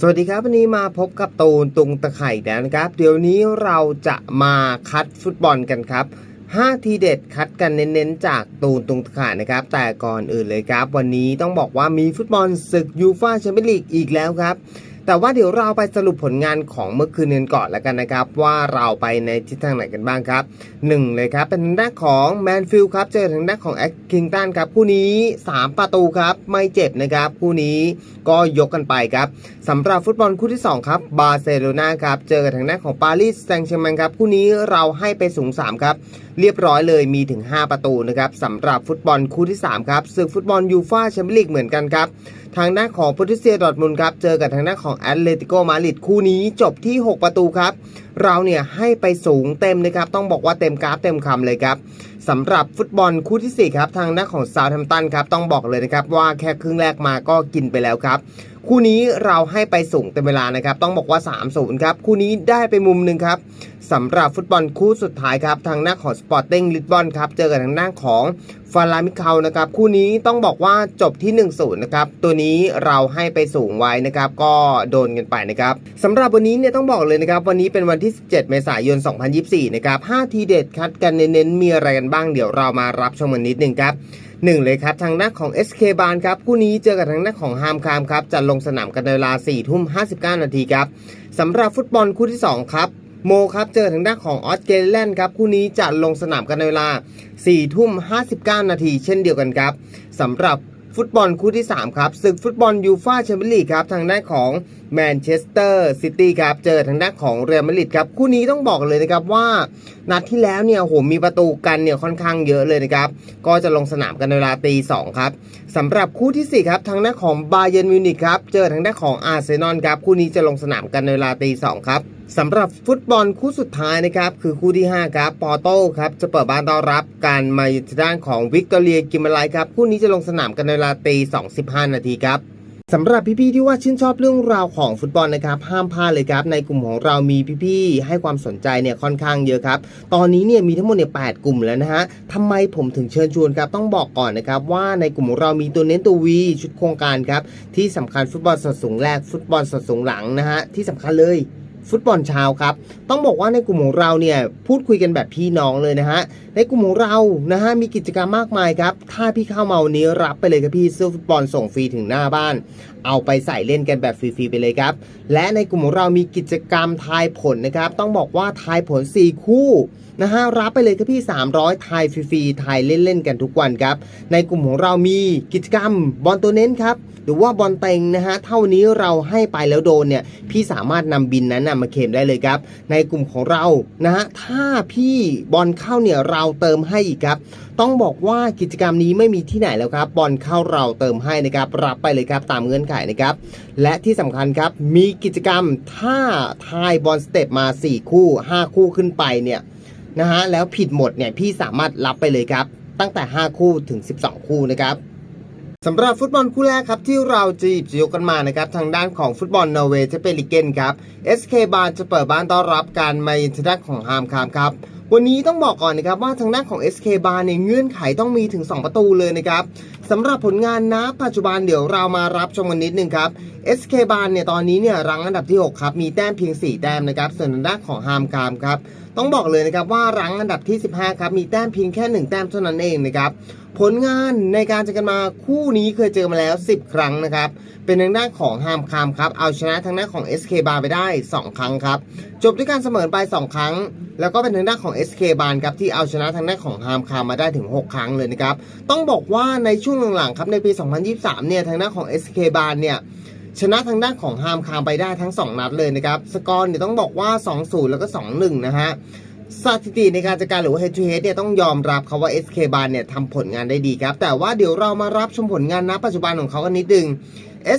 สวัสดีครับ วันนี้มาพบกับตูนตุงตะไข่แล้วนะครับ เดี๋ยวนี้เราจะมาคัดฟุตบอลกันครับ 5 ทีเด็ดคัดกันเน้นๆ จากตูนตุงตะไข่นะครับ แต่ก่อนอื่นเลยครับ วันนี้ต้องบอกว่ามีฟุตบอลศึกยูฟ่าแชมเปี้ยนลีกอีกแล้วครับ แต่ว่าเดี๋ยวเราไปสรุปผลงานของเมื่อคืนกันก่อนแล้วกันนะครับ ว่าเราไปในทิศทางไหนกันบ้างครับหนึ่งเลยครับ เป็นทางด้านของแมนฟิลด์ครับ เจอทางด้านของแอคคิงตันครับคู่นี้ 3 ประตูครับไม่เจ็บนะครับคู่นี้ก็ยกกันไปครับ สำหรับฟุตบอลคู่ที่ 2 ครับ บาร์เซโลนาครับ เจอกับทางด้าของปารีสแซงต์แชร์แมงครับ คู่นี้เราให้ไปสูง 3 ครับ เรียบร้อยเลยมีถึง 5 ประตูนะครับสำหรับฟุตบอลคู่ที่ 3 ครับศึกฟุตบอลยูฟ่าแชมเปี้ยนลีกเหมือนกันครับ ทางด้าของโปรตุเซียดอร์ทมุนครับ เจอกับทางด้าของแอตเลติโกมาดริดคู่นี้จบที่ 6 ประตูครับ เราเนี่ยให้ไปสูงเต็มนะครับ ต้องบอกว่าเต็มกราฟเต็มคำเลยครับสำหรับฟุตบอลคู่ทีสี่4 ครับ ทางด้าของซาวแฮมป์ตันครับต้องบอกเลยนะครับว่าแค่ครึ่งแรกมาก็กินไปแล้วครับ คู่นี้เราให้ไปสูงเต็มเวลานะครับ ต้องบอกว่า 3-0 ครับ คู่นี้ได้ไปมุมหนึ่งครับสำหรับฟุตบอลคู่สุดท้ายครับทางหน้าของสปอร์ติ้งลิสบอนครับเจอกับทางด้าของฟาลามิเคานะครับคู่นี้ต้องบอกว่าจบที่1-0นะครับตัวนี้เราให้ไปสูงไว้นะครับก็โดนกันไปนะครับสำหรับวันนี้เนี่ยต้องบอกเลยนะครับวันนี้เป็นวันที่ 17 เมษายน 2024 นะครับ5ทีเด็ดคัดกันเน้นๆมีอะไรกันบ้างเดี๋ยวเรามารับชมกันนิดนึงครับ หนึ่งเลยครับ ทางด้านของ SK บานครับคู่นี้เจอกับทางด้านของฮามคามครับจะลงสนามกันในเวลา4ทุ่ม59 นาทีครับสำหรับฟุตบอลคู่ที่ 2 ครับโมครับเจอทางด้านของออสเตรเลียนครับคู่นี้จะลงสนามกันในเวลา4ทุ่ม59 นาทีเช่นเดียวกันครับสำหรับ ฟุตบอลคู่ที่ 3 ครับศึกฟุตบอลยูฟ่าแชมเปี้ยนลีกครับทางด้านของแมนเชสเตอร์ซิตี้ครับเจอทางด้านของเรอัลมาดริดครับคู่นี้ต้องบอกเลยนะครับว่า นัดที่แล้วเนี่ยโหมีประตูกันเนี่ยค่อนข้างเยอะเลยนะครับก็จะลงสนามกันในเวลาตีสองครับสำหรับคู่ทีสี่4 ครับทางด้านของบาเย r n m มิวนิกครับเจอทางด้านของอาร์เซนอลครับคู่นี้จะลงสนามกันในเวลาตีสองครับ สำหรับฟุตบอลคู่สุดท้ายนะครับ คือคู่ที่ 5 ครับ ปอโต้ครับ จะเปิดบ้านต้อนรับการมาทางด้านของวิกตอเรียกิมเบลายครับ คู่นี้จะลงสนามกันในเวลาตีสองสิบห้านาทีครับสำหรับพี่ๆที่ว่าชื่นชอบเรื่องราวของฟุตบอลนะครับห้ามพลาดเลยครับ ในกลุ่มของเรามีพี่ๆให้ความสนใจเนี่ยค่อนข้างเยอะครับ ตอนนี้เนี่ยมีทั้งหมดเนี่ยแกลุ่มแล้วนะฮะทำไมผมถึงเชิญชวนครับต้องบอกก่อนนะครับว่าในกลุ่มของเรามีตัวเน้นตัววีชุดโครงการครับที่สำคัญฟุตบอลสดสูงแรกฟุตบอลสดสูงหลังนะฮะที่สำคัญเลย ฟุตบอลเช้าครับ ต้องบอกว่าในกลุ่มของเราเนี่ยพูดคุยกันแบบพี่น้องเลยนะฮะ ในกลุ่มของเรานะฮะมีกิจกรรมมากมายครับ ถ้าพี่เข้ามาวันนี้รับไปเลยครับพี่เสื้อฟุตบอลส่งฟรีถึงหน้าบ้าน เอาไปใส่เล่นกันแบบฟรีๆไปเลยครับ และในกลุ่มของเรามีกิจกรรมทายผลนะครับ ต้องบอกว่าทายผล 4 คู่นะฮะรับไปเลยครับพี่ 300 ทายฟรีๆทายเล่นๆกันทุกวันครับ ในกลุ่มของเรามีกิจกรรมบอลตัวเน้นครับหรือว่าบอลเต็งนะฮะเท่านี้เราให้ไปแล้วโดนเนี่ยพี่สามารถนำบินนั้นนะมาเคลมได้เลยครับ ในกลุ่มของเรานะฮะถ้าพี่บอลเข้าเนี่ยเราเติมให้อีกครับ ต้องบอกว่ากิจกรรมนี้ไม่มีที่ไหนแล้วครับ บอลเข้าเราเติมให้นะครับ รับไปเลยครับตามเงื่อนไขนะครับ และที่สำคัญครับ มีกิจกรรมถ้าทายบอลสเต็ปมา 4 คู่ 5 คู่ขึ้นไปเนี่ยนะฮะแล้วผิดหมดเนี่ยพี่สามารถรับไปเลยครับ ตั้งแต่ 5 คู่ถึง 12 คู่นะครับสำหรับฟุตบอลคู่แรกครับที่เราจะหยิบยกกันมานะครับทางด้านของฟุตบอลนอร์เวย์จะเป็นลิเกนครับ SK บาร์จะเปิดบ้านต้อนรับการมาเยือนทด้านของฮามคามครับ วันนี้ต้องบอกก่อนนะครับว่าทางด้านของ SK บาร์เนี่ยเงื่อนไขต้องมีถึง 2 ประตูเลยนะครับสำหรับผลงานนะปัจจุบันเดี๋ยวเรามารับชมกันนิดนึงครับ SK บาร์เนี่ยตอนนี้เนี่ยรังอันดับที่ 6 ครับ มีแต้มเพียง 4 แต้มนะครับ ส่วนทางด้านของฮามคามครับ ต้องบอกเลยนะครับว่ารังอันดับที่ 15 ครับ มีแต้มเพียงแค่ 1 แต้มเท่านั้นเองนะครับ ผลงานในการเจอกันมาคู่นี้เคยเจอมาแล้ว 10 ครั้งนะครับ เป็นทางด้านของฮามคามครับ เอาชนะทางด้านของ SK บาร์ไปได้ 2 ครั้งครับ จบด้วยการเสมอไป 2 ครั้ง แล้วก็เป็นทางด้านของ SK บาร์ครับที่เอาชนะทางด้านของฮามคามมาได้ถึง 6 ครั้งเลยนะครับ ต้องบอกว่าในช่วงหลังๆครับในปี 2023 เนี่ยทางด้านของ SK บาร์เนี่ยชนะทางด้านของฮามคามไปได้ทั้ง 2 นัดเลยนะครับ สกอร์เนี่ยต้องบอกว่า 2-0 แล้วก็ 2-1 นะฮะ สถิติในการจัดการหรือว่า head to head เนี่ยต้องยอมรับเขาว่า SK บาร์เนี่ยทำผลงานได้ดีครับ แต่ว่าเดี๋ยวเรามารับชมผลงานณปัจจุบันของเขากันนิดนึง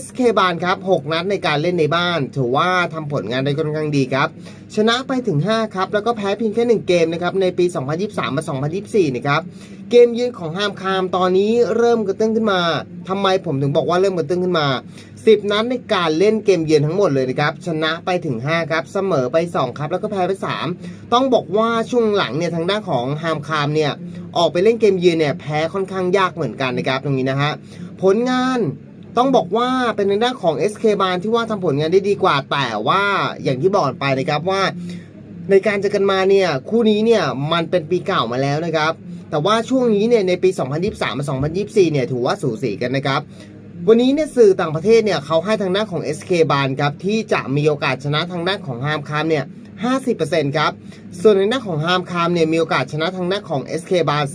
SK บาร์ครับ 6 นัดในการเล่นในบ้าน ถือว่าทำผลงานได้ค่อนข้างดีครับ ชนะไปถึง 5 ครับ แล้วก็แพ้เพียงแค่ 1 เกมนะครับ ในปี 2023 มา 2024 นะครับ เกมยืนของฮามคามตอนนี้เริ่มกระตุ้นขึ้นมา ทำไมผมถึงบอกว่าเริ่มกระตุ้นขึ้นมา 10 นัดในการเล่นเกมเยือนทั้งหมดเลยนะครับ ชนะไปถึง 5 ครับ เสมอไป 2 ครับ แล้วก็แพ้ไป 3 ต้องบอกว่าช่วงหลังเนี่ยทางด้านของฮามคามเนี่ยออกไปเล่นเกมเยือนเนี่ยแพ้ค่อนข้างยากเหมือนกันนะครับตรงนี้นะฮะผลงาน ต้องบอกว่าเป็นในด้านของ SK บานที่ว่าทำผลงานได้ดีกว่า แต่ว่าอย่างที่บอกไปนะครับว่า ในการเจอกันมาเนี่ยคู่นี้เนี่ยมันเป็นปีเก่ามาแล้วนะครับ แต่ว่าช่วงนี้เนี่ยในปี 2023มา2024 เนี่ยถือว่าสูสีกันนะครับ วันนี้เนี่ยสื่อต่างประเทศเนี่ยเขาให้ทางด้านของ SK บานครับที่จะมีโอกาสชนะทางด้านของฮามคามเนี่ย 50%ครับ ส่วนในด้าของฮามคามเนี่ยมีโอกาสชนะทางด้าของ SK บาร์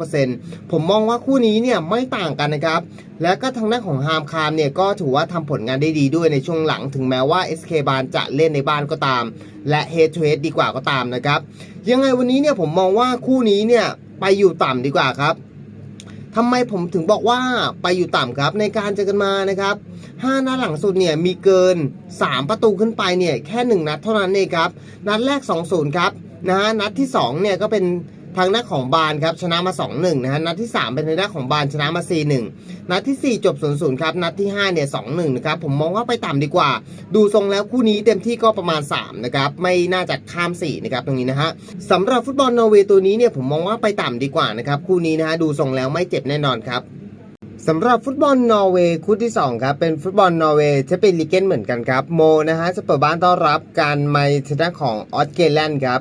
42.9%ผมมองว่าคู่นี้เนี่ยไม่ต่างกันนะครับ แล้วก็ทางด้าของฮามคามเนี่ยก็ถือว่าทำผลงานได้ดีด้วยในช่วงหลังถึงแม้ว่า SK บาร์จะเล่นในบ้านก็ตาม และ Head to Head ดีกว่าก็ตามนะครับ ยังไงวันนี้เนี่ยผมมองว่าคู่นี้เนี่ยไปอยู่ต่ำดีกว่าครับ ทำไมผมถึงบอกว่าไปอยู่ต่ำครับในการเจอกันมานะครับ5นัดหลังสุดเนี่ยมีเกิน 3 ประตูขึ้นไปเนี่ยแค่ 1 นัดเท่านั้นเองครับ นัดแรก 2-0 ครับนะฮะนัดที่2เนี่ยก็เป็น ทางหน้าของบานครับชนะมา 2-1 นะฮะนัดที่ 3 เป็นทางด้านของบานชนะมา 4-1 นัดทีสี่ 4 จบ 0-0 ครับ นัดที่ 5 เนี่ย 2-1 นะครับ ผมมองว่าไปต่ำดีกว่า ดูทรงแล้วคู่นี้เต็มที่ก็ประมาณ 3 นะครับ ไม่น่าจะข้าม 4 นะครับ ตรงนี้นะฮะสำหรับฟุตบอลนอร์เวย์ตัวนี้เนี่ยผมมองว่าไปต่ำดีกว่านะครับ คู่นี้นะฮะดูทรงแล้วไม่เจ็บแน่นอนครับ สำหรับฟุตบอลนอร์เวย์คู่ที่ 2 ครับ เป็นฟุตบอลนอร์เวย์จะเป็นลีเกนเหมือนกันครับ โมนะฮะจะเปิดบ้านต้อนรับการมาชนะของออสเกรแลนด์ครับ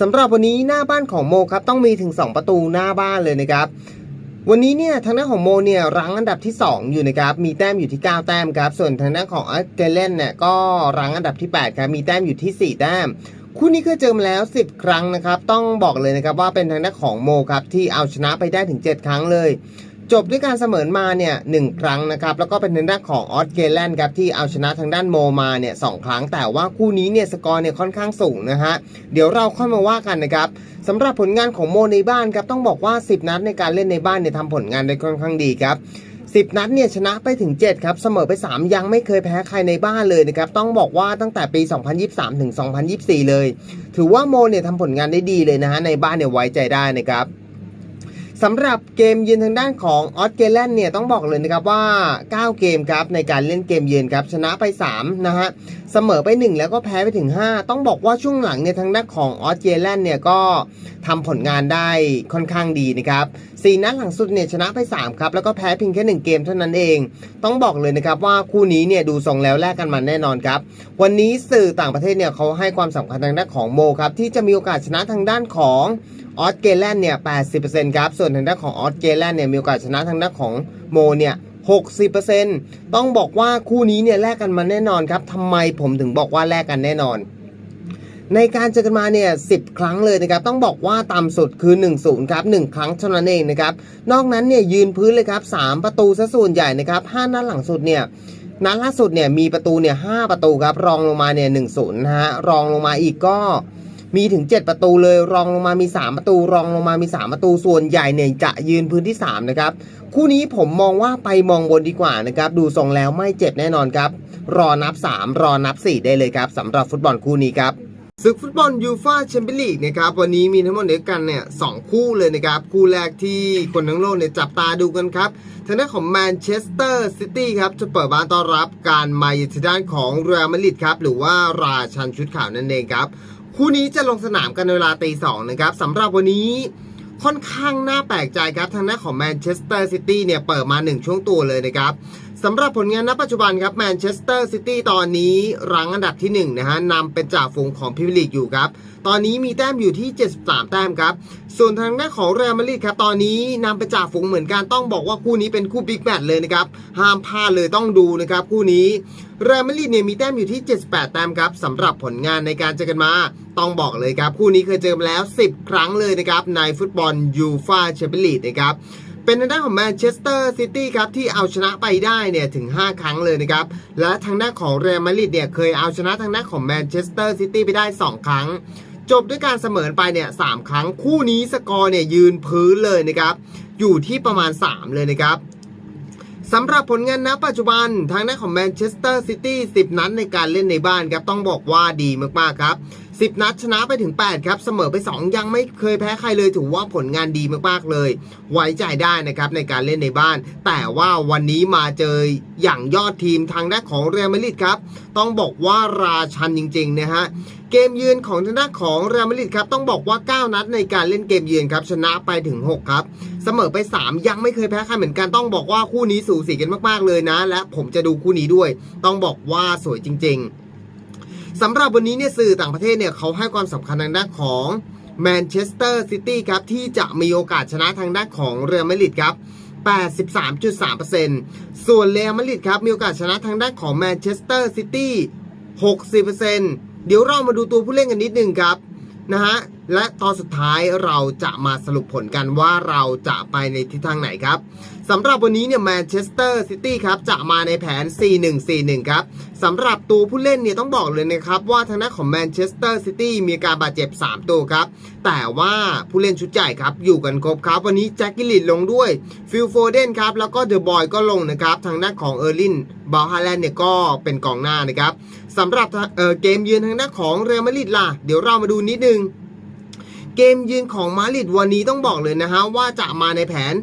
สำหรับวันนี้หน้าบ้านของโมครับต้องมีถึง 2 ประตูหน้าบ้านเลยนะครับวันนี้เนี่ยทางด้านของโมเนี่ยรั้งอันดับที่ 2 อยู่นะครับมีแต้มอยู่ที่ 9 แต้มครับส่วนทางด้านของออสเกรแลนด์เนี่ยก็รั้งอันดับที่8ครับมีแต้มอยู่ที่ 4 แต้มคู่นี้เคยเจอมาแล้ว 10 ครั้งนะครับต้องบอกเลยนะครับว่าเป็นทางด้านของโมครับที่เอาชนะไปได้ถึง 7 ครั้งเลย จบด้วยการเสมอมาเนี่ยหนึ่งครั้งนะครับแล้วก็เป็นทางด้านของออสเกรแลนด์ครับที่เอาชนะทางด้านโมมาเนี่ยสองครั้งแต่ว่าคู่นี้เนี่ยสกอร์เนี่ยค่อนข้างสูงนะฮะเดี๋ยวเราค่อยมาว่ากันนะครับสำหรับผลงานของโมในบ้านครับต้องบอกว่า 10 นัดในการเล่นในบ้านเนี่ยทำผลงานได้ค่อนข้างดีครับ10 นัดเนี่ยชนะไปถึง 7 ครับ เสมอไป 3 ยังไม่เคยแพ้ใครในบ้านเลยนะครับ ต้องบอกว่าตั้งแต่ปี 2023 ถึง 2024 เลย ถือว่าโมเนี่ยทำผลงานได้ดีเลยนะฮะ ในบ้านเนี่ยไว้ใจได้นะครับ สำหรับเกมเยืนทางด้านของออสเกรแลนด์เนี่ยต้องบอกเลยนะครับว่า 9 เกมครับในการเล่นเกมเยืนครับชนะไป 3 นะฮะเสมอไป 1 แล้วก็แพ้ไปถึง 5 ต้องบอกว่าช่วงหลังเนี่ยทางด้านของออสเกรแลนด์เนี่ยก็ทำผลงานได้ค่อนข้างดีนะครับ4นัดหลังสุดเนี่ยชนะไป 3 ครับ แล้วก็แพ้เพียงแค่ 1 เกมเท่านั้นเอง ต้องบอกเลยนะครับว่าคู่นี้เนี่ยดูทรงแล้วแลกกันมันแน่นอนครับ วันนี้สื่อต่างประเทศเนี่ยเขาให้ความสำคัญทางด้านของโมครับที่จะมีโอกาสชนะทางด้านของออสเกรแลนด์เนี่ย 80%ครับ ส่วนทางด้านของออสเกรแลนด์เนี่ยมีโอกาสชนะทางด้านของโมเนี่ย60%ต้องบอกว่าคู่นี้เนี่ยแลกกันมาแน่นอนครับทำไมผมถึงบอกว่าแลกกันแน่นอน ในการเจอกันมาเนี่ย10ครั้งเลยนะครับต้องบอกว่าต่ำสุดคือ 1-0ครับ1ครั้งเท่านั้นเองนะครับนอกนั้นเนี่ยยืนพื้นเลยครับ3ประตูซะส่วนใหญ่นะครับ5นัดหลังสุดเนี่ยนัดล่าสุดเนี่ยมีประตูเนี่ย5ประตูครับรองลงมาเนี่ย1-0นะฮะรองลงมาอีกก็มีถึง 7 ประตูเลยรองลงมามี 3 ประตู รองลงมามี 3 ประตูส่วนใหญ่เนี่ยจะยืนพื้นที่ 3 นะครับ คู่นี้ผมมองว่าไปมองบนดีกว่านะครับ ดูทรงแล้วไม่เจ็บแน่นอนครับ รอนับ 3 รอนับ 4 ได้เลยครับสำหรับฟุตบอลคู่นี้ครับ ศึกฟุตบอลยูฟาแชมเปี้ยนลีกนะครับวันนี้มีทั้งหมดเด้วกันเนี่ยสองคู่เลยนะครับ คู่แรกที่คนทั้งโลกเนี่ยจับตาดูกันครับทางด้านของแมนเชสเตอร์ซิตี้ครับจะเปิดบ้านต้อนรับการมาเยือนทางด้านของเรอัลมาดริดครับหรือว่าราชันชุดขาวนั่นเองครับคู่นี้จะลงสนามกันในเวลาตีสองนะครับสำหรับวันนี้ค่อนข้างน่าแปลกใจครับทางด้านของแมนเชสเตอร์ซิตี้เนี่ยเปิดมา 1 ช่วงตัวเลยนะครับ สำหรับผลงานณปัจจุบันครับแมนเชสเตอร์ซิตี้ตอนนี้รั้งอันดับที่ 1 นะฮะนำเป็นจ่าฝูงของพรีเมียร์ลีกอยู่ครับ ตอนนี้มีแต้มอยู่ที่ 73 แต้มครับ ส่วนทางด้านของเรอัลมาดริดครับตอนนี้นำเป็นจ่าฝูงเหมือนกันต้องบอกว่าคู่นี้เป็นคู่บิ๊กแมตช์เลยนะครับ ห้ามพลาดเลยต้องดูนะครับคู่นี้เรอัลมาดริดเนี่ยมีแต้มอยู่ที่ 78 แต้มครับสำหรับผลงานในการเจอกันมา ต้องบอกเลยครับคู่นี้เคยเจอมาแล้ว 10 ครั้งเลยนะครับในฟุตบอลยูฟาแชมเปี้ยนลีกนะครับ เป็นทางด้านของแมนเชสเตอร์ซิตี้ครับที่เอาชนะไปได้เนี่ยถึง 5 ครั้งเลยนะครับ และทางด้านของเรอัลมาดริดเนี่ยเคยเอาชนะทางด้านของแมนเชสเตอร์ซิตี้ไปได้ 2 ครั้ง จบด้วยการเสมอไปเนี่ยสครั้งคู่นี้สกอร์เนี่ยยืนพื้นเลยนะครับอยู่ที่ประมาณ 3 เลยนะครับ สำหรับผลงานณปัจจุบันทางด้านของแมนเชสเตอร์ซิตี้10 นัดในการเล่นในบ้านครับต้องบอกว่าดีมากๆครับ 10 นัดชนะไปถึง 8 ครับเสมอไป 2 ยังไม่เคยแพ้ใครเลยถือว่าผลงานดีมากๆเลย ไว้ใจได้นะครับในการเล่นในบ้าน แต่ว่าวันนี้มาเจออย่างยอดทีมทางด้านของเรอัลมาดริดครับ ต้องบอกว่าราชันจริงๆนะฮะเกมยืนของทางด้านของเรอัลมาดริดครับต้องบอกว่า 9 นัดในการเล่นเกมยืนครับชนะไปถึง 6 ครับ เสมอไป 3 ยังไม่เคยแพ้ใครเหมือนกันต้องบอกว่าคู่นี้สูสีกันมากๆเลยนะ และผมจะดูคู่นี้ด้วย ต้องบอกว่าสวยจริง ๆสำหรับวันนี้เนี่ยสื่อต่างประเทศเนี่ยเขาให้ความสำคัญทางด้านของแมนเชสเตอร์ซิตี้ครับที่จะมีโอกาสชนะทางด้านของเรอัลมาดริดครับ83.3%ส่วนเรอัลมาดริดครับมีโอกาสชนะทางด้านของแมนเชสเตอร์ซิตี้60%เดี๋ยวเรามาดูตัวผู้เล่นกันนิดนึงครับนะฮะ และตอนสุดท้ายเราจะมาสรุปผลกันว่าเราจะไปในทิศทางไหนครับสำหรับวันนี้เนี่ยแมนเชสเตอร์ซิตี้ครับจะมาในแผน 4-1-4-1 ครับสำหรับตัวผู้เล่นเนี่ยต้องบอกเลยนะครับว่าทางด้านของแมนเชสเตอร์ซิตี้มีการบาดเจ็บ 3 ตัวครับ แต่ว่าผู้เล่นชุดใหญ่ครับ อยู่กันครบครับ วันนี้แจ็คกิลลินลงด้วยฟิลโฟเดนครับ แล้วก็เดอะบอยก็ลงนะครับ ทางด้านของเออร์ลินบาฮาแลนด์เนี่ยก็เป็นกองหน้านะครับสำหรับเเกมยืนทางด้านของเรอัลมาดริดล่ะ เดี๋ยวเรามาดูนิดนึง เกมยืนของมาริดวันนี้ต้องบอกเลยนะฮะว่าจะมาในแผน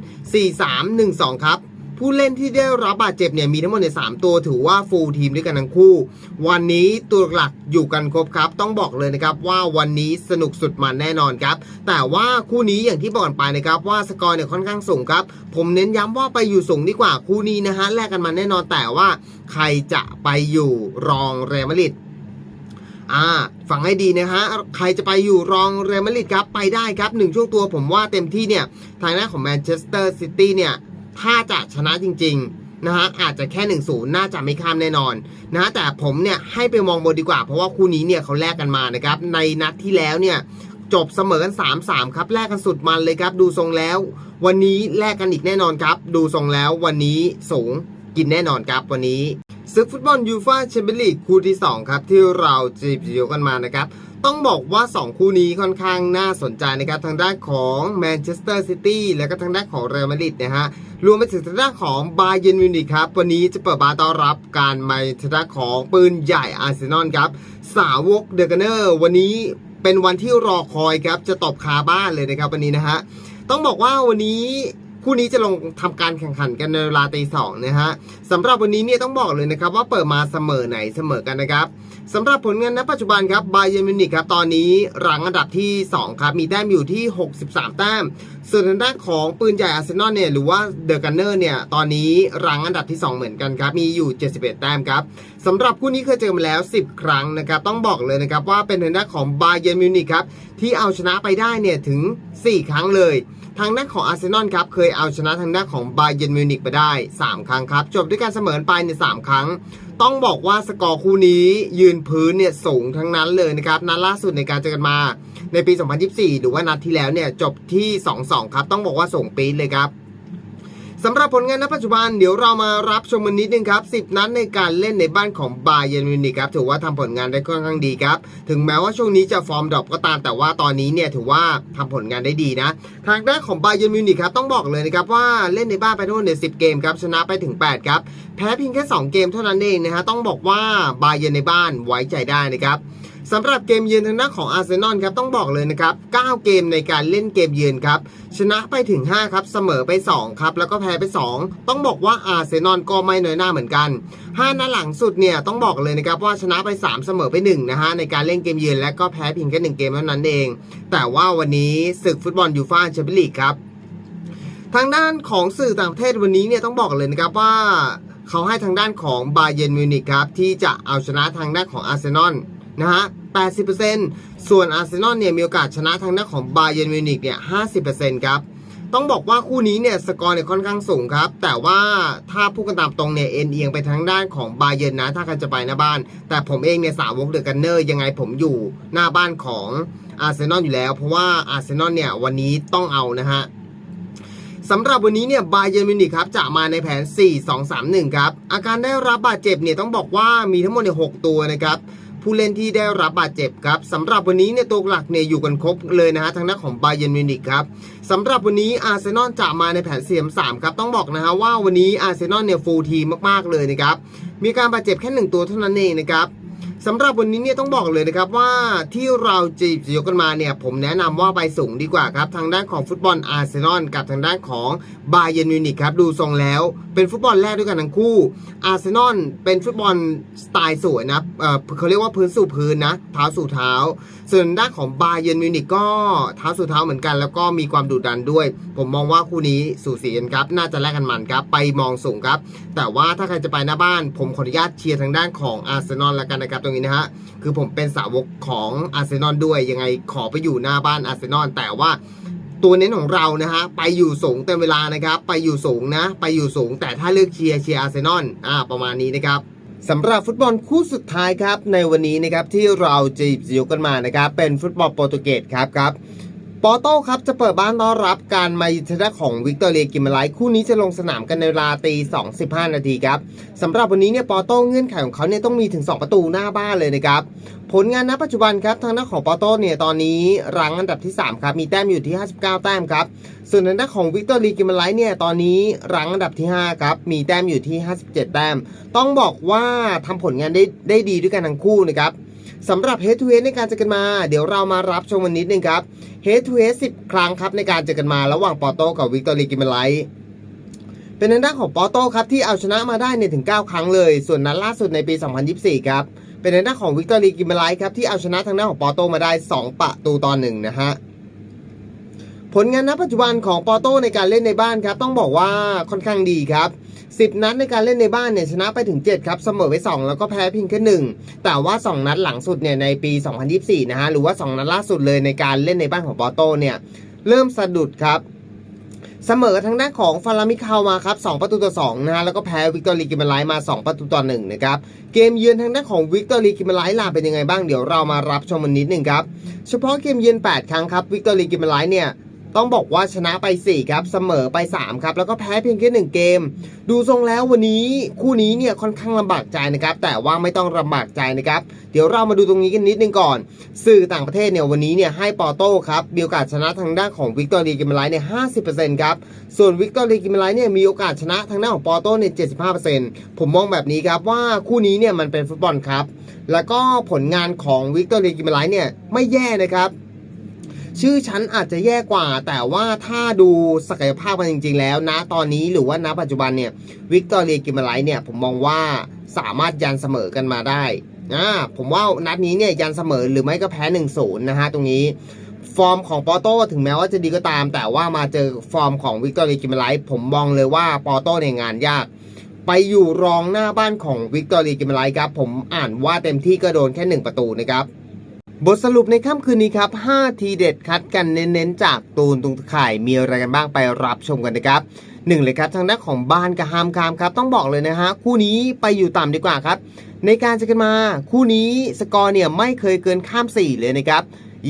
4-3-1-2 ครับผู้เล่นที่ได้รับบาดเจ็บเนี่ยมีทั้งหมดใน3ตัวถือว่าฟูลทีมด้วยกันทั้งคู่ วันนี้ตัวหลักอยู่กันครบครับ ต้องบอกเลยนะครับว่าวันนี้สนุกสุดมันแน่นอนครับ แต่ว่าคู่นี้อย่างที่บอกกันไปนะครับว่าสกอร์เนี่ยค่อนข้างสูงครับ ผมเน้นย้ำว่าไปอยู่สูงดีกว่าคู่นี้นะฮะแลกกันมาแน่นอนแต่ว่า ใครจะไปอยู่รองเรอัลมาดริด อ่าฟังให้ดีนะฮะ ใครจะไปอยู่รองเรอัลมาดริดครับไปได้ครับหนึ่งช่วงตัวผมว่าเต็มที่เนี่ย ทางด้าของแมนเชสเตอร์ซิตี้เนี่ยถ้าจะชนะจริงๆนะฮะอาจจะแค่1-0น่าจะไม่ข้ามแน่นอนนะะแต่ผมเนี่ยให้ไปมองบนดีกว่า เพราะว่าคู่นี้เนี่ยเขาแลกกันมานะครับ ในนัดที่แล้วเนี่ยจบเสมอกัน 3-3 ครับแลกกันสุดมันเลยครับ ดูทรงแล้ว วันนี้แลกกันอีกแน่นอนครับ ดูทรงแล้ววันนี้สูงกินแน่นอนครับวันนี้ ศึกฟุตบอลยูฟ่าแชมเปี้ยนลีกคู่ที่ 2 ครับ ที่เราจะหยิบยกกันมานะครับ ต้องบอกว่า 2 คู่นี้ค่อนข้างน่าสนใจนะครับ ทางด้านของแมนเชสเตอร์ซิตี้และก็ทางด้านของเรอัลมาดริดนะฮะรวมไปถึงทางด้านของบาเยร์นมิวนิกครับ วันนี้จะเปิดบานต้อนรับการมาทางด้านของปืนใหญ่อาร์เซนอลครับ สาวกเดอะกันเนอร์วันนี้เป็นวันที่รอคอยครับจะตบคาบ้านเลยนะครับวันนี้นะฮะต้องบอกว่าวันนี้ คู่นี้จะลงทำการแข่งขันกันในเวลาตีสองนะฮะสำหรับวันนี้เนี่ยต้องบอกเลยนะครับว่าเปิดมาเสมอไหนเสมอกันนะครับสำหรับผลงานณปัจจุบันครับบาเยร์มิวนิกครับตอนนี้รังอันดับที่ 2 ครับ มีแต้มอยู่ที่ 63 แต้ม ส่วนทางด้านของปืนใหญ่อาร์เซนอลเนี่ยหรือว่าเดอะกันเนอร์เนี่ยตอนนี้รังอันดับที่ 2 เหมือนกันครับ มีอยู่ 71 แต้มครับสำหรับคู่นี้เคยเจอมาแล้ว 10 ครั้งนะครับต้องบอกเลยนะครับว่าเป็นทางด้านของบาเยร์มิวนิกครับที่เอาชนะไปได้เนี่ยถึง 4 ครั้งเลย ทางด้านของอาร์เซนอลครับเคยเอาชนะทางด้านของบาเยนมิวนิกไปได้ 3 ครั้งครับ จบด้วยการเสมอไปใน 3 ครั้ง ต้องบอกว่าสกอร์คู่นี้ยืนพื้นเนี่ยสูงทั้งนั้นเลยนะครับ นัดล่าสุดในการเจอกันมาในปี 2024 หรือว่านัดที่แล้วเนี่ยจบที่ 2-2 ครับ ต้องบอกว่าส่งปีเลยครับ สำหรับผลงานณปัจจุบันเดี๋ยวเรามารับชมกันนิดนึงครับ10 นัดในการเล่นในบ้านของบาเยนมิวนิกครับถือว่าทำผลงานได้ค่อนข้างดีครับ ถึงแม้ว่าช่วงนี้จะฟอร์มดรอปก็ตามแต่ว่าตอนนี้เนี่ยถือว่าทำผลงานได้ดีนะ ทางด้านของบาเยนมิวนิกครับต้องบอกเลยนะครับว่าเล่นในบ้านไปทั้งหมดเนี่ย10เกมครับชนะไปถึง 8 ครับ แพ้เพียงแค่ 2 เกมเท่านั้นเองนะฮะต้องบอกว่าบาเยนในบ้านไว้ใจได้นะครับ สำหรับเกมเยือนทางด้านของอาร์เซนอลครับต้องบอกเลยนะครับ 9 เกมในการเล่นเกมเยือนครับ ชนะไปถึง 5 ครับเสมอไป 2 ครับ แล้วก็แพ้ไป 2 ต้องบอกว่าอาร์เซนอลก็ไม่น้อยหน้าเหมือนกัน 5นัดหลังสุดเนี่ยต้องบอกเลยนะครับว่าชนะไป 3 เสมอไป1นะฮะในการเล่นเกมเยือนและก็แพ้เพียงแค่1เกมเท่านั้นเอง แต่ว่าวันนี้ศึกฟุตบอลยูฟ่าแชมเปี้ยนลีกครับทางด้านของสื่อต่างประเทศวันนี้เนี่ยต้องบอกเลยนะครับว่าเขาให้ทางด้านของบาเยนมิวนิกครับที่จะเอาชนะทางด้านของอาร์เซนอลนะฮะ 80%ส่วนอาร์เซนอลเนี่ยมีโอกาสชนะทางด้านของบาเยนมิวนิกเนี่ย 50%ครับ ต้องบอกว่าคู่นี้เนี่ยสกอร์เนี่ยค่อนข้างสูงครับ แต่ว่าถ้าพูดกันตามตรงเนี่ยเอ็นเอียงไปทางด้านของบาเยนนะ ถ้าใครจะไปหน้าบ้าน แต่ผมเองเนี่ยสาวกเดอะกันเนอร์ยังไงผมอยู่หน้าบ้านของอาร์เซนอลอยู่แล้ว เพราะว่าอาร์เซนอลเนี่ยวันนี้ต้องเอานะฮะสำหรับวันนี้เนี่ยบาเยนมิวนิกครับจะมาในแผน 4-2-3-1 ครับ อาการได้รับบาดเจ็บเนี่ยต้องบอกว่ามีทั้งหมดเนี่6ตัวนะครับ ผู้เล่นที่ได้รับบาดเจ็บครับสำหรับวันนี้เนี่ยตัวหลักเนี่ยอยู่กันครบเลยนะฮะทางด้านของบาเยนมิวนิกครับสำหรับวันนี้อาร์เซนอลจะมาในแผนเสียม3ครับต้องบอกนะฮะว่าวันนี้อาร์เซนอลเนี่ยฟูลทีมมากๆเลยนะครับมีการบาดเจ็บแค่หนึ่งตัวเท่านั้นเองนะครับ สำหรับวันนี้เนี่ยต้องบอกเลยนะครับว่าที่เราจีบสยกันมาเนี่ยผมแนะนำว่าไปสูงดีกว่าครับ ทางด้านของฟุตบอลอาร์เซนอลกับทางด้านของบาเยร์นมิวนิกครับดูทรงแล้วเป็นฟุตบอลแรกด้วยกันทั้งคู่อาร์เซนอลเป็นฟุตบอลสไตล์สวยนะเออเขาเรียกว่าพื้นสู่พื้นนะเท้าสู่เท้า ส่วนด้านของบาเยนมิวนิกก็เท้าสู่เท้าเหมือนกัน แล้วก็มีความดุดันด้วย ผมมองว่าคู่นี้สูสีกันครับ น่าจะแลกกันมันครับ ไปมองสูงครับ แต่ว่าถ้าใครจะไปหน้าบ้าน ผมขออนุญาตเชียร์ทางด้านของอาร์เซนอลแล้วกันนะครับตรงนี้นะฮะ คือผมเป็นสาวกของอาร์เซนอลด้วย ยังไงขอไปอยู่หน้าบ้านอาร์เซนอล แต่ว่าตัวเน้นของเรานะฮะ ไปอยู่สูงเต็มเวลานะครับ ไปอยู่สูงนะ ไปอยู่สูง แต่ถ้าเลือกเชียร์เชียร์อาร์เซนอล อ่า ประมาณนี้นะครับ สำหรับฟุตบอลคู่สุดท้ายครับในวันนี้นะครับที่เราจะหยิบยกกันมานะครับเป็นฟุตบอลโปรตุเกสครับครับ ปอโต้ครับ จะเปิดบ้านต้อนรับการมาเยือนของวิกตอเรียกิมไลคู่นี้จะลงสนามกันในเวลาตี2 15นาทีครับสำหรับวันนี้เนี่ยปอโต้เงื่อนไขของเขาเนี่ยต้องมีถึง 2 ประตูหน้าบ้านเลยนะครับ ผลงานณปัจจุบันครับทางด้านของปอโต้เนี่ยตอนนี้รั้งอันดับที่ 3 ครับมีแต้มอยู่ที่ 59 แต้มครับส่วนทางด้านของวิกตอเรียกิมไลเนี่ยตอนนี้รั้งอันดับที่ 5 ครับ มีแต้มอยู่ที่ 57 แต้ม ต้องบอกว่าทำผลงานได้ได้ดีด้วยกันทั้งคู่นะครับ สำหรับ Head to Head ในการเจอกันมา เดี๋ยวเรามารับชมวันนิดนึงครับ Head to Head 10 ครั้งครับในการเจอกันมาระหว่างปอโต้กับวิกตอรีกิมเบไลเป็นทางด้านของปอโต้ครับที่เอาชนะมาได้เนี่ยถึง 9 ครั้งเลย ส่วนนัดล่าสุดในปี 2024 ครับ เป็นทางด้านของวิกตอรีกิมเบไลครับที่เอาชนะทางด้านของปอโต้มาได้ 2 ประตูต่อหนึ่งนะฮะผลงานณปัจจุบันของปอโต้ในการเล่นในบ้านครับต้องบอกว่าค่อนข้างดีครับ 10 นัดในการเล่นในบ้านเนี่ยชนะไปถึง 7 ครับ เสมอไป2แล้วก็แพ้เพียงแค่ 1 แต่ว่า 2 นัดหลังสุดเนี่ยในปี 2024 นะฮะ หรือว่า 2 นัดล่าสุดเลยในการเล่นในบ้านของปอโต้เนี่ยเริ่มสะดุดครับเสมอทางด้านของฟารามิคาวมาครับ2ประตูต่อ2นะฮะแล้วก็แพ้วิกตอรีกิมไลท์มา 2 ประตูต่อ1นะครับเกมเยือนทางด้านของวิกตอรีกิมไลท์ล่ะเป็นยังไงบ้างเดี๋ยวเรามารับชมมันนิดหนึ่งครับเฉพาะเกมเยือน8 ครั้งครับวิกตอรีกิมไลท์เนี่ย ต้องบอกว่าชนะไป 4 ครับ เสมอไป 3 ครับ แล้วก็แพ้เพียงแค่ 1 เกม ดูทรงแล้ววันนี้คู่นี้เนี่ยค่อนข้างลำบากใจนะครับ แต่ว่าไม่ต้องลำบากใจนะครับ เดี๋ยวเรามาดูตรงนี้กันนิดนึงก่อน สื่อต่างประเทศเนี่ยวันนี้เนี่ยให้ปอโต้ครับมีโอกาสชนะทางด้านของวิกตอเรียกิมไลท์เนี่ยห้ครับส่วนวิกตอเรียกิมไลท์เนี่ยมีโอกาสชนะทางด้านของปอโต้เนี่ย75%ผมมองแบบนี้ครับว่าคู่นี้เนี่ยมันเป็นฟุตบอลครับแล้วก็ผลงานของวิกตอเรียกิมไลท์เนี่ยไม่แย่นะครับ ชื่อชั้นอาจจะแย่กว่า แต่ว่าถ้าดูศักยภาพมันจริง ๆ แล้วนะตอนนี้หรือว่าณปัจจุบันเนี่ยวิกตอเรียกิมไลท์เนี่ยผมมองว่าสามารถยันเสมอกันมาได้อ่าผมว่านัดนี้เนี่ยยันเสมอหรือไม่ก็แพ้1นศูนย์นะฮะตรงนี้ฟอร์มของปอโต้ถึงแม้ว่าจะดีก็ตาม แต่ว่ามาเจอฟอร์มของวิกตอเรียกิมไลท์ผมมองเลยว่าปอโต้ในงานยากไปอยู่รองหน้าบ้านของวิกตอเรียกิมไลท์ครับผมอ่านว่าเต็มที่ก็โดนแค่ 1 ประตูนะครับ บทสรุปในค่ำคืนนี้ครับ 5 ทีเด็ดคัดกันเน้นๆ จากตูนตุงข่ายมีอะไรกันบ้างไปรับชมกันนะครับหนึ่งเลยครับทางด้านของบ้านกับฮามคามครับ ต้องบอกเลยนะฮะคู่นี้ไปอยู่ต่ำดีกว่าครับ ในการเจะกันมา คู่นี้สกอร์เนี่ยไม่เคยเกินข้าม 4 เลยนะครับ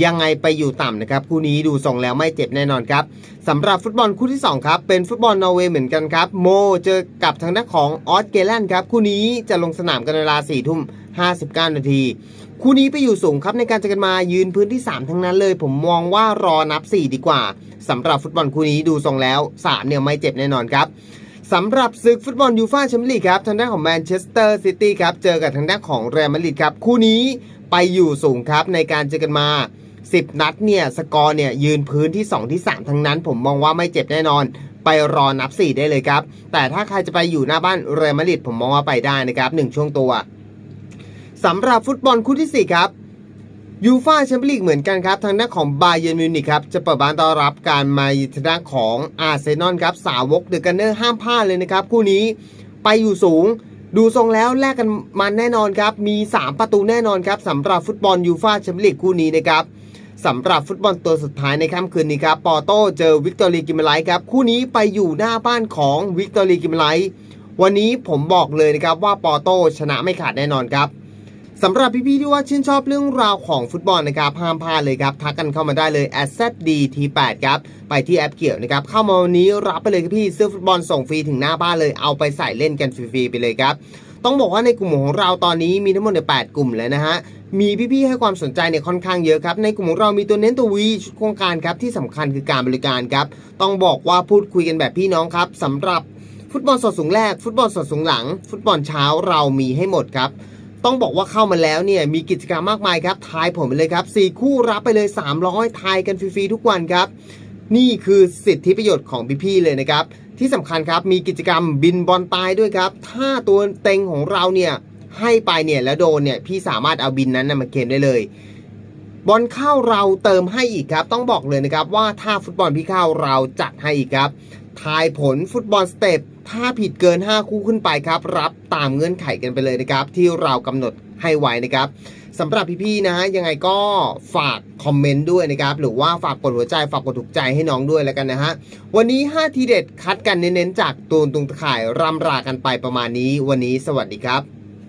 ยังไงไปอยู่ต่ำนะครับคู่นี้ดูทรงแล้วไม่เจ็บแน่นอนครับสำหรับฟุตบอลคู่ที่2ครับเป็นฟุตบอลนอร์เวย์เหมือนกันครับโมเจอกับทางด้านของออสเกแลนด์ครับคู่นี้จะลงสนามกันในเวลา4ทุ่ม59 นาที คู่นี้ไปอยู่สูงครับในการเจอกันมายืนพื้นที่ 3 ทั้งนั้นเลย ผมมองว่ารอนับ 4 ดีกว่าสำหรับฟุตบอลคู่นี้ดูทรงแล้ว 3 เนี่ยไม่เจ็บแน่นอนครับสำหรับศึกฟุตบอลยูฟ่าแชมเปี้ยนลีกครับทางด้านของแมนเชสเตอร์ซิตี้ครับเจอกับทางด้านของเรอัลมาดริดครับคู่นี้ไปอยู่สูงครับในการเจอกันมา 10 นัดเนี่ยสกอร์เนี่ยยืนพื้นที่ 2 ที่ 3 ทั้งนั้น ผมมองว่าไม่เจ็บแน่นอน ไปรอนับ 4 ได้เลยครับ แต่ถ้าใครจะไปอยู่หน้าบ้านเรอัลมาดริดผมมองว่าไปได้นะครับหนึ่งช่วงตัว สำหรับฟุตบอลคู่ที่ 4 ครับยูฟาแชมเปี้ยนลีกเหมือนกันครับ ทางด้านของบาเยนมิวนิกครับ จะเปิดบ้านต้อนรับการมาเยือนทางด้านของอาร์เซนอลครับ สาวกเดอะกันเนอร์ห้ามพลาดเลยนะครับ คู่นี้ไปอยู่สูง ดูทรงแล้วแลกกันมันแน่นอนครับ มี 3 ประตูแน่นอนครับสำหรับฟุตบอลยูฟาแชมเปี้ยนลีกคู่นี้นะครับสำหรับฟุตบอลตัวสุดท้ายในค่ำคืนนี้ครับปอโต้เจอวิกตอเรียกิมไลท์ครับคู่นี้ไปอยู่หน้าบ้านของวิกตอเรียกิมไลท์วันนี้ผมบอกเลยนะครับว่าปอโต้ชนะไม่ขาดแน่นอนครับ สำหรับพี่ๆที่ว่าชื่นชอบเรื่องราวของฟุตบอลนะครับห้ามพลาดเลยครับทักกันเข้ามาได้เลย a s d t 8ครับไปที่แอปเกี่ยวนะครับเข้ามาวันนี้รับไปเลยครับพี่เสื้อฟุตบอลส่งฟรีถึงหน้าบ้านเลยเอาไปใส่เล่นกันฟรีๆไปเลยครับต้องบอกว่าในกลุ่มของเราตอนนี้มีทั้งหมดใน 8 กลุ่มเลยนะฮะมีพี่ๆให้ความสนใจเนี่ยค่อนข้างเยอะครับในกลุ่มของเรามีตัวเน้นตัววีชุดโครงการครับที่สำคัญคือการบริการครับต้องบอกว่าพูดคุยกันแบบพี่น้องครับสำหรับฟุตบอลสดสูงแรก ฟุตบอลสดสูงหลัง ฟุตบอลเช้าเรามีให้หมดครับ ต้องบอกว่าเข้ามาแล้วเนี่ยมีกิจกรรมมากมายครับทายผมไปเลยครับ 4 คู่รับไปเลย 300 ทายกันฟรีๆทุกวันครับ นี่คือสิทธิประโยชน์ของพี่ๆเลยนะครับ ที่สำคัญครับมีกิจกรรมบินบอลตายด้วยครับ ถ้าตัวเต็งของเราเนี่ยให้ไปเนี่ยแล้วโดนเนี่ยพี่สามารถเอาบินนั้นมาเกมได้เลยบอลเข้าเราเติมให้อีกครับ ต้องบอกเลยนะครับว่าถ้าฟุตบอลพี่เข้าเราจัดให้อีกครับ ทายผลฟุตบอลสเต็ปถ้าผิดเกิน 5 คู่ขึ้นไปครับ รับตามเงื่อนไขกันไปเลยนะครับ ที่เรากำหนดให้ไว้นะครับสำหรับพี่ๆนะฮะยังไงก็ฝากคอมเมนต์ด้วยนะครับหรือว่าฝากกดหัวใจฝากกดถูกใจให้น้องด้วยแล้วกันนะฮะวันนี้ 5 ทีเด็ดคัดกันเน้นๆจากตูนตุงตะข่ายรำรากันไปประมาณนี้ วันนี้สวัสดีครับ